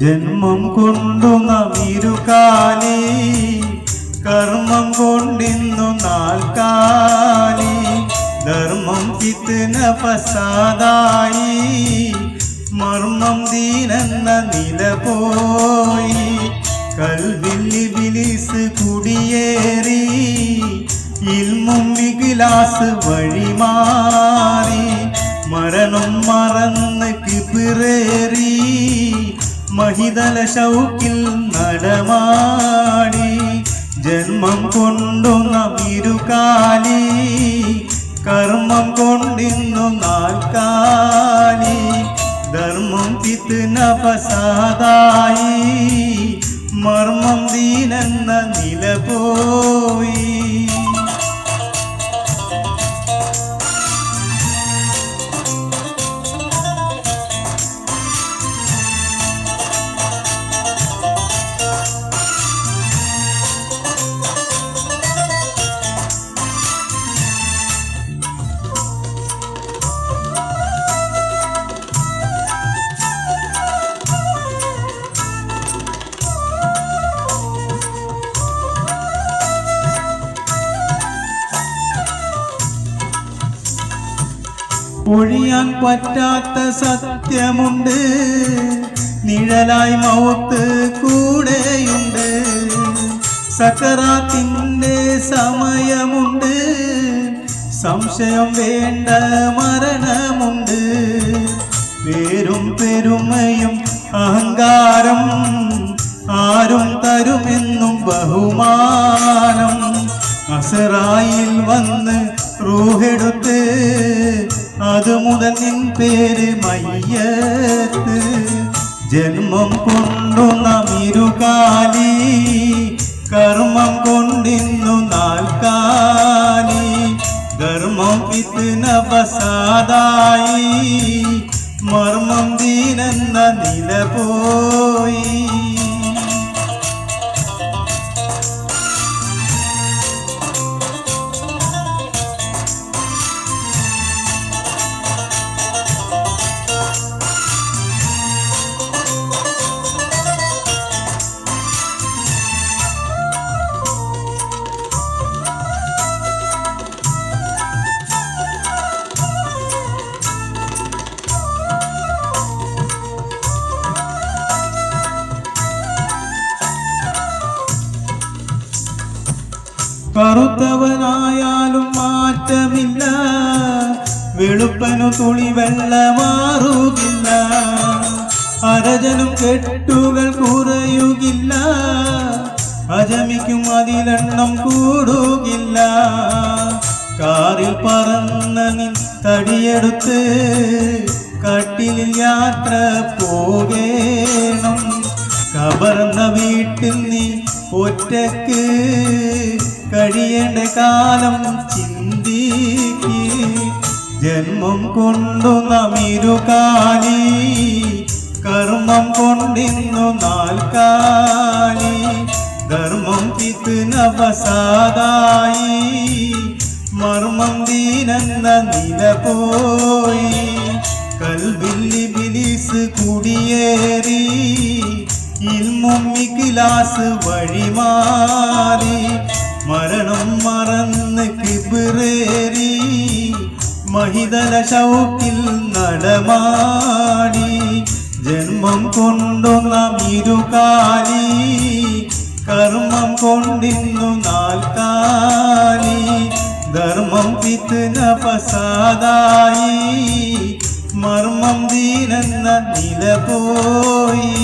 ജന്മം കൊണ്ടു നമിരുകാലി കർമ്മം കൊണ്ടിന്നു നാൽക്കാലി ധർമ്മം പിത്തിന പസാദായി മർമ്മം ദീനെന്ന നില പോയി കൽവില്ലി ബിലിസ് കുടിയേറി ഇൽമും വികിലാസ് വഴിമാറി മഹിതല ശൗക്കിൽ നടമാടി. ജന്മം കൊണ്ടു നമിരുകാലി കർമ്മം കൊണ്ടിന്നു നാൽക്കാലി ധർമ്മം പിത്ത് നപസാദായി മർമ്മം ദീനെന്ന നില പോയി ഒഴിയാൻ പറ്റാത്ത സത്യമുണ്ട്. നിഴലായി മൗത്ത് കൂടെയുണ്ട്. സക്കറാത്തിന്റെ സമയമുണ്ട്. സംശയം വേണ്ട മരണമുണ്ട്. പേരും പെരുമയും അഹങ്കാരം ആരും തരുമെന്നും ബഹുമാനം. അസറായിൽ വന്ന് അത് മുതൽ നിൻ പേര് മയ്യത്ത്. ജന്മം കൊണ്ടു നമിരുകാലി കർമ്മം കൊണ്ടിന്നു നാൽക്കാലി ധർമ്മം പിത്ത് പസാദായി മർമ്മം ദീനെന്ന നില പോയി കറുത്തവനായാലും മാറ്റമില്ല. വെളുപ്പനു തുളി വെള്ളമാറുകില്ല അരജനും കെട്ടുകൾ കുറയുകില്ല. അജമിക്കും അതിലെണ്ണം കൂടുകില്ല. കാറിൽ പറന്ന നിൻ തടിയെടുത്ത് കട്ടിലിൽ യാത്ര പോകേണം. കബർന്ന വീട്ടിൽ നീ ഒറ്റയ്ക്ക് കഴിയേണ്ട കാലം ചിന്തിക്ക് ജന്മം കൊണ്ടു നമിരുകാലി കർമ്മം കൊണ്ടിന്നു നാൽക്കാലി ധർമ്മം പിത്ത് നവസാദായി. മർമ്മം ദീനെന്ന നില പോയി. കൽവില്ലി ബിലിസ് കുടിയേറി. ഇൽമുമ്മിക്കിലാസ് വഴിമാറി. മഹിതല ശൗക്കിൽ നടമാടി. ജന്മം കൊണ്ടു നമിരുകാലി കർമ്മം കൊണ്ടിന്നു നാൽക്കാലി ധർമ്മം പിത്തിന പസാദായി മർമ്മം ദീനെന്ന നില പോയി